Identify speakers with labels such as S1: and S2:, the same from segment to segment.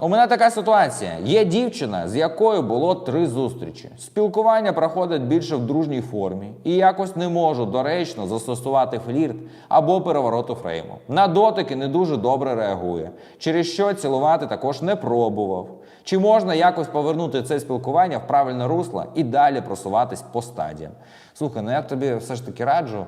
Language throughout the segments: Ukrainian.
S1: У мене така ситуація. Є дівчина, з якою було три зустрічі. Спілкування проходить більше в дружній формі, і якось не можу доречно застосувати флірт або перевороту фрейму. На дотики не дуже добре реагує, через що цілувати також не пробував. Чи можна якось повернути це спілкування в правильне русло і далі просуватись по стадіям? Слухай, ну я тобі все ж таки раджу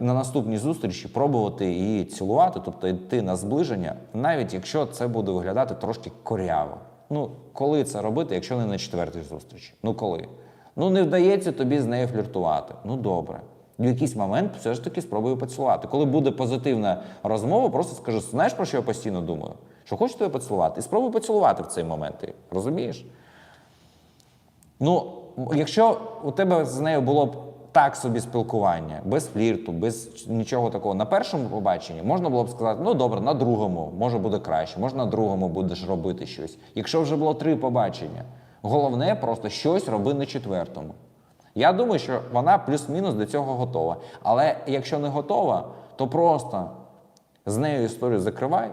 S1: на наступній зустрічі пробувати її цілувати, тобто йти на зближення, навіть якщо це буде виглядати трошки коряво. Ну, коли це робити, якщо не на четвертій зустрічі? Ну коли? Ну не вдається тобі з нею фліртувати. Ну добре. В якийсь момент все ж таки спробую поцілувати. Коли буде позитивна розмова, просто скажи, знаєш про що я постійно думаю? Що хочу тебе поцілувати? І спробуй поцілувати в цей момент. Ти Розумієш? Ну, якщо у тебе з нею було б так собі спілкування, без флірту, без нічого такого, на першому побаченні можна було б сказати, ну добре, на другому, може буде краще, може на другому будеш робити щось. Якщо вже було три побачення, головне просто щось роби на четвертому. Я думаю, що вона плюс-мінус до цього готова. Але якщо не готова, то просто з нею історію закривай.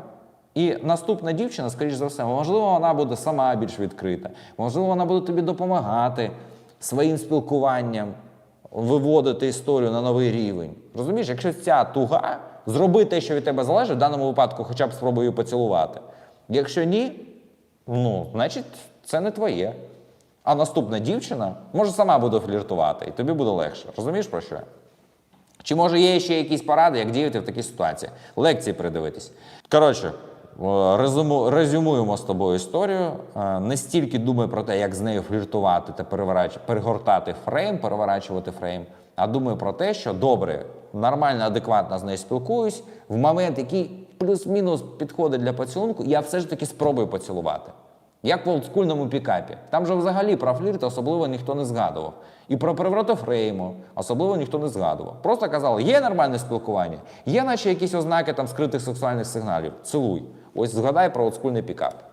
S1: І наступна дівчина, скоріш за все, можливо, вона буде сама більш відкрита, можливо, вона буде тобі допомагати своїм спілкуванням виводити історію на новий рівень. Розумієш, якщо ця туга, зроби те, що від тебе залежить, в даному випадку хоча б спробуй її поцілувати. Якщо ні, ну, значить, це не твоє. А наступна дівчина може сама буде фліртувати, і тобі буде легше. Розумієш про що? Чи може є ще якісь поради, як діяти в такій ситуації? Лекції придивитись. Коротше, резюмуємо з тобою історію. Е, Не стільки думай про те, як з нею фліртувати та перегортати фрейм, переворачувати фрейм, а думай про те, що добре, нормально, адекватно з нею спілкуюсь. В момент, який плюс-мінус підходить для поцілунку, я все ж таки спробую поцілувати. Як в олдскульному пікапі. Там же взагалі про флірт особливо ніхто не згадував. І про перевороти фрейму особливо ніхто не згадував. Просто казали, є нормальне спілкування, є наче якісь ознаки там скритих сексуальних сигналів. Цілуй. Ось згадай про олдскульний пікап.